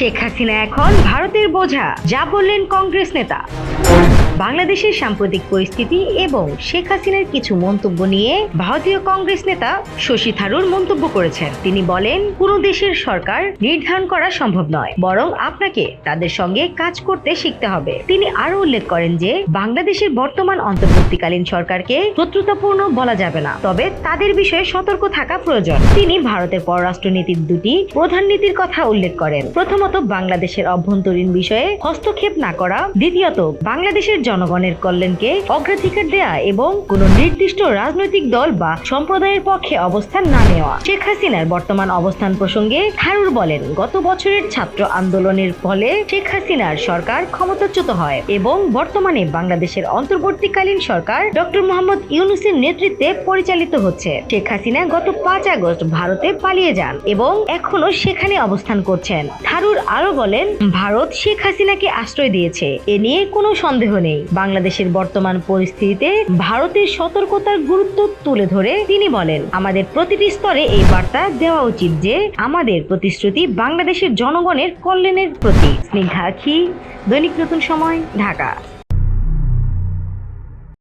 শেখ হাসিনা এখন ভারতের বোঝা। যা বললেন কংগ্রেস নেতা। বাংলাদেশের সাম্প্রতিক পরিস্থিতি এবং শেখ হাসিনার কিছু মন্তব্য নিয়ে ভারতীয় কংগ্রেস নেতা শশী থারুর মন্তব্য করেছেন। তিনি বলেন, কোনো দেশের সরকার নির্ধারণ করা সম্ভব নয়, বরং আপনাকে তাদের সঙ্গে কাজ করতে শিখতে হবে। তিনি আরও উল্লেখ করেন যে, বাংলাদেশের বর্তমান অন্তর্বর্তীকালীন সরকারকে শত্রুতাপূর্ণ বলা যাবে না, তবে তাদের বিষয়ে সতর্ক থাকা প্রয়োজন। তিনি ভারতের পররাষ্ট্রনীতির দুটি প্রধান নীতির কথা উল্লেখ করেন। প্রথমত, বাংলাদেশের অভ্যন্তরীণ বিষয়ে হস্তক্ষেপ না করা, দ্বিতীয়ত, বাংলাদেশের জনগণের কল্যাণকে অগ্রাধিকার দেয়া এবং কোনো নির্দিষ্ট রাজনৈতিক দল বা সম্প্রদায়ের পক্ষে অবস্থান না নেওয়া। শেখ হাসিনার বর্তমান অবস্থান প্রসঙ্গে থারুর বলেন, গত বছরের ছাত্র আন্দোলনের ফলে শেখ হাসিনার সরকার ক্ষমতাচ্যুত হয় এবং বর্তমানে বাংলাদেশের অন্তর্বর্তীকালীন সরকার ডক্টর মোহাম্মদ ইউনুসের নেতৃত্বে পরিচালিত হচ্ছে। শেখ হাসিনা গত পাঁচ আগস্ট ভারতে পালিয়ে যান এবং এখনও সেখানে অবস্থান করছেন। থারুর আরও বলেন, ভারত শেখ হাসিনাকে আশ্রয় দিয়েছে। এ নিয়ে কোনো সন্দেহ নেই। বাংলাদেশের বর্তমান পরিস্থিতিতে ভারতের সতর্কতার গুরুত্ব তুলে ধরে তিনি বলেন, আমাদের প্রতিটি স্তরে এই বার্তা দেওয়া উচিত যে আমাদের প্রতিশ্রুতি বাংলাদেশের জনগণের কল্যাণের প্রতি স্নিগ্ধা খি দৈনিক নতুন সময়, ঢাকা।